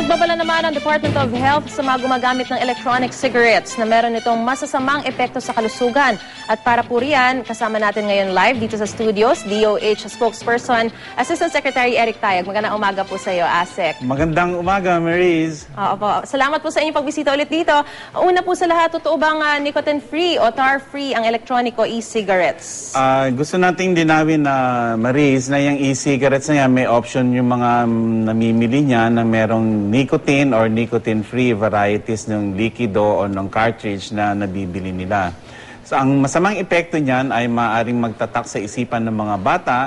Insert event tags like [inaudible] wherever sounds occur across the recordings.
Nagbabala naman ang Department of Health sa mga gumagamit ng electronic cigarettes na meron itong masasamang epekto sa kalusugan. At para po riyan, kasama natin ngayon live dito sa studios, DOH spokesperson, Assistant Secretary Eric Tayag. Magandang umaga po sa iyo, ASEC. Magandang umaga, Maurice. Oo po. Salamat po sa inyong pagbisita ulit dito. Una po sa lahat, totoo bang uh, nicotine-free o tar-free ang electronic o e-cigarettes? Uh, gusto nating dinawin na, Maurice, na yung e-cigarettes na yan, may option yung mga um, namimili niya na merong nicotine or nicotine-free varieties ng likido o ng cartridge na nabibili nila. So, ang masamang epekto niyan ay maaring magtatak sa isipan ng mga bata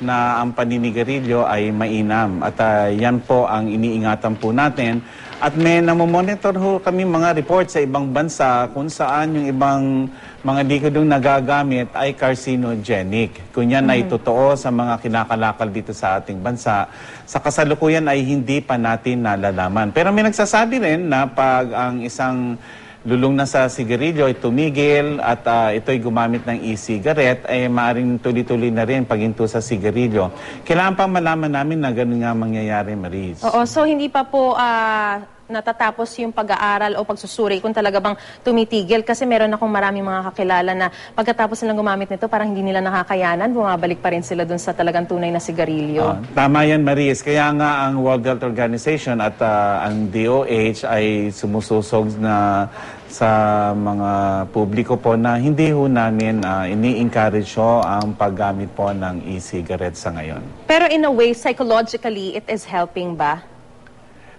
na ang paninigarilyo ay mainam. At uh, yan po ang iniingatan po natin. At may namomonitor ho kami mga report sa ibang bansa kung saan yung ibang mga likidong nagagamit ay carcinogenic. Kung yan mm. ay totoo sa mga kinakalakal dito sa ating bansa, sa kasalukuyan ay hindi pa natin nalalaman. Pero may nagsasabi rin na pag ang isang lulong na sa sigarilyo ay tumigil at uh, ito'y gumamit ng e-cigarette, ay maaring tuloy-tuloy na rin paginto sa sigarilyo. Kailangan pa malaman namin na ganun nga mangyayari, Maris. Oo, so hindi pa po uh, natatapos yung pag-aaral o pagsusuri kung talaga bang tumitigil kasi meron akong maraming mga kakilala na pagkatapos nilang gumamit nito parang hindi nila nakakayanan, bumabalik pa rin sila dun sa talagang tunay na sigarilyo. Uh, tama yan, Maris. Kaya nga ang World Health Organization at uh, ang DOH ay sumususog na sa mga publiko po na hindi ho namin uh, ini-encourage ho ang paggamit po ng e-cigarette sa ngayon. Pero in a way, psychologically, it is helping ba?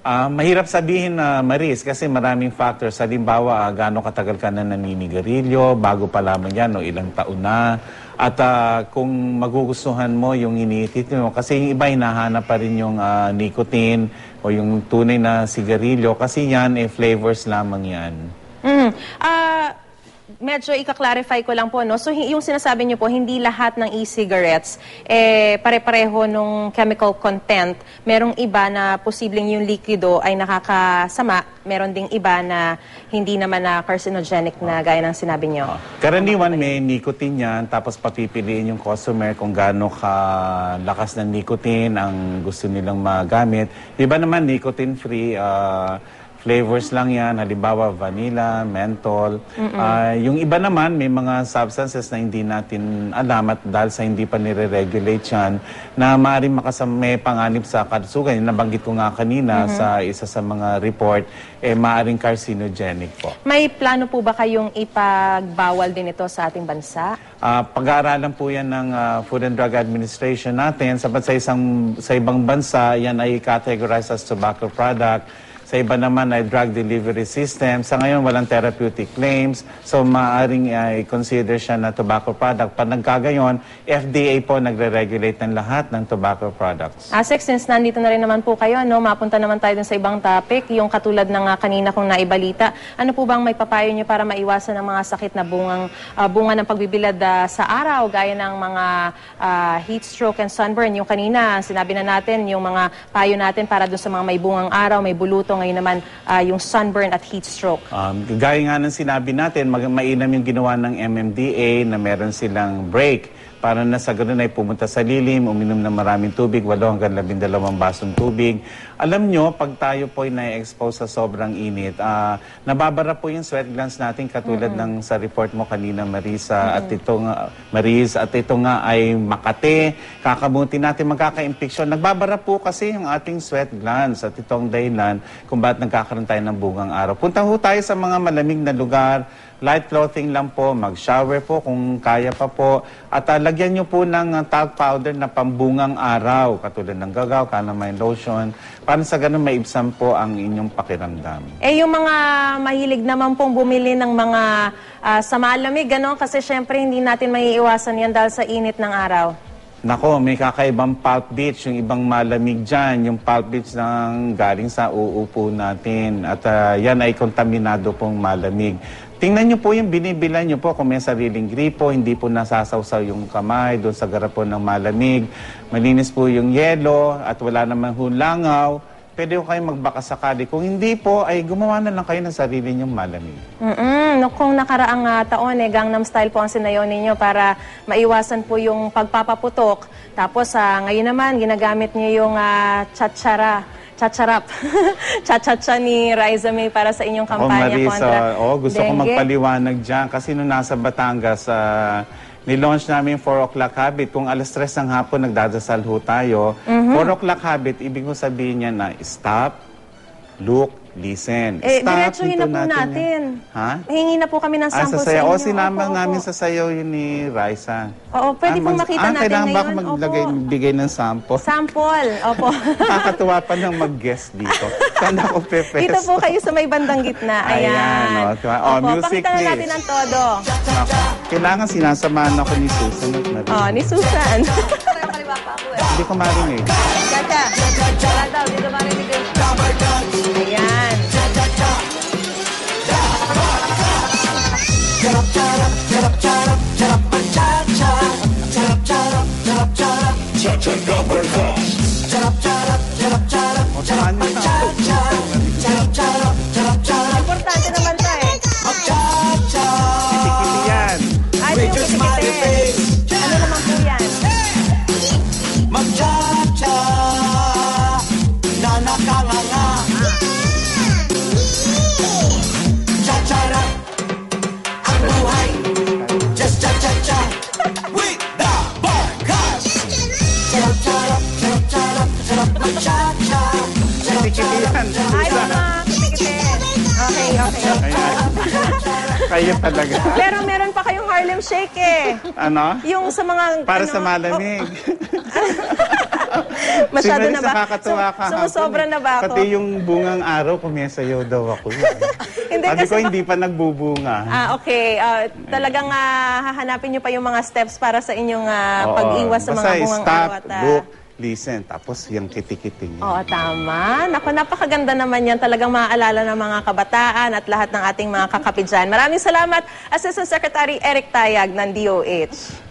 Uh, mahirap sabihin na uh, Maris kasi maraming factors. Halimbawa, uh, gaano katagal ka na naninigarilyo, bago pa lamang yan o ilang taon na. At uh, kung magugustuhan mo yung iniitit mo, kasi yung iba hinahanap pa rin yung uh, nicotine o yung tunay na sigarilyo kasi yan, eh, flavors lamang yan. Mm. Uh, medyo ika-clarify ko lang po, no? So, yung sinasabi niyo po, hindi lahat ng e-cigarettes eh, pare-pareho nung chemical content. Merong iba na posibleng yung likido ay nakakasama. Meron ding iba na hindi naman na carcinogenic na gaya ng sinabi niyo. Karaniwan may nicotine yan, tapos papipiliin yung customer kung gaano lakas ng nicotine ang gusto nilang magamit. Iba naman nicotine-free, uh, flavors lang yan, halimbawa vanilla, menthol. Uh, yung iba naman, may mga substances na hindi natin alam at dahil sa hindi pa nire-regulate yan, na maaaring makasama panganib sa kalusugan. Yung nabanggit ko nga kanina mm-hmm. sa isa sa mga report, eh maaaring carcinogenic po. May plano po ba kayong ipagbawal din ito sa ating bansa? Uh, pag-aaralan po yan ng uh, Food and Drug Administration natin. Sabat sa, isang, sa ibang bansa, yan ay categorized as tobacco product sa iba naman ay drug delivery system. Sa ngayon, walang therapeutic claims. So, maaaring ay consider siya na tobacco product. Pag nagkagayon, FDA po nagre-regulate ng lahat ng tobacco products. Asek, since nandito na rin naman po kayo, no, mapunta naman tayo dun sa ibang topic. Yung katulad ng uh, kanina kong naibalita. Ano po bang may papayo niyo para maiwasan ang mga sakit na bungang, uh, bunga ng pagbibilad uh, sa araw, gaya ng mga uh, heat stroke and sunburn? Yung kanina, sinabi na natin, yung mga payo natin para dun sa mga may bungang araw, may bulutong, ngayon naman uh, yung sunburn at heat stroke. Um, gaya nga ng sinabi natin, mag mainam yung ginawa ng MMDA na meron silang break para na sa ganun ay pumunta sa lilim, uminom ng maraming tubig, 8 hanggang 12 basong tubig. Alam nyo, pag tayo po ay na-expose sa sobrang init, uh, nababara po yung sweat glands natin katulad mm-hmm. ng sa report mo kanina, Marisa, mm-hmm. at ito nga, Maris, at ito nga ay Makate, kakabuti natin magkaka-infection. Nagbabara po kasi yung ating sweat glands at itong dahilan kung bakit nagkakaroon tayo ng bugang araw. Punta ho tayo sa mga malamig na lugar, light clothing lang po, mag-shower po kung kaya pa po. At uh, lagyan nyo po ng uh, talc powder na pambungang araw, katulad ng gagaw, calamine lotion, para sa ganun maibsan po ang inyong pakiramdam. Eh yung mga mahilig naman pong bumili ng mga uh, sa malamig, gano'n, kasi syempre hindi natin maiiwasan yan dahil sa init ng araw. Nako, may kakaibang pulp beach, yung ibang malamig dyan, yung pulp beach ng galing sa uupo natin. At uh, yan ay kontaminado pong malamig. Tingnan nyo po yung binibilan nyo po kung may sariling gripo, hindi po nasasawsaw yung kamay doon sa garapon ng malamig. Malinis po yung yelo at wala naman hulangaw. Pwede ko kayong magbaka sakali. Kung hindi po, ay gumawa na lang kayo ng sarili nyong malamig. Mm-mm. No, kung nakaraang uh, taon, eh, Gangnam Style po ang sinayaw ninyo para maiwasan po yung pagpapaputok. Tapos uh, ngayon naman, ginagamit niyo yung uh, chatsara chacharap, [laughs] cha-cha-cha ni Riza May para sa inyong Ako, kampanya Marisa, kontra oh, gusto ko dengue. magpaliwanag dyan kasi nung nasa Batangas, ah, nilaunch namin 4 o'clock habit. Kung alas 3 ng hapon nagdadasal ho tayo, Mhm. 4 o'clock habit, ibig ko sabihin niya na stop, look, listen. Eh, stop, diretsuhin na po natin. yan. Ha? Hingi na po kami ng Ah, sample sa sa sayaw. inyo. O, sinama Opo, namin opo. sa sayaw yun ni Raisa. Oo, pwede pong mag- makita ah, natin kailangan ba ako ngayon. maglagay, Opo. bigay ng sample? Sample, opo. [laughs] Nakakatuwa pa nang mag-guest dito. Saan ako pepesto? Dito po kayo sa may bandang gitna. Ayan. Ayan, o, diba? O, Opo, music, pakita na please. natin ang todo. Ako. Kailangan sinasamahan ako ni Susan at Marie. Oh, ni Susan. Hindi ko marinig. Chacha. Wala daw, dito marinig Kayo talaga. [laughs] Pero meron pa kayong Harlem Shake eh. Ano? Yung sa mga... Para ano, sa malamig. oh, [laughs] masyado Si na ba? nakakatuwa ka. Sumusobra na ba ako? Pati yung bungang araw, kumisayaw daw ako. [laughs] Hindi, Sabi ko, hindi pa nagbubunga. Ah, okay. Ah, talagang ah, hahanapin nyo pa yung mga steps para sa inyong Oo. pag-iwas sa mga Basta bungang stop, araw at... ah, look, listen. Tapos yung kiti-kiti niya. Oo, tama. Naku, napakaganda naman yan. Talagang maaalala ng mga kabataan at lahat ng ating mga kakapit dyan. Maraming salamat, Assistant Secretary Eric Tayag ng DOH.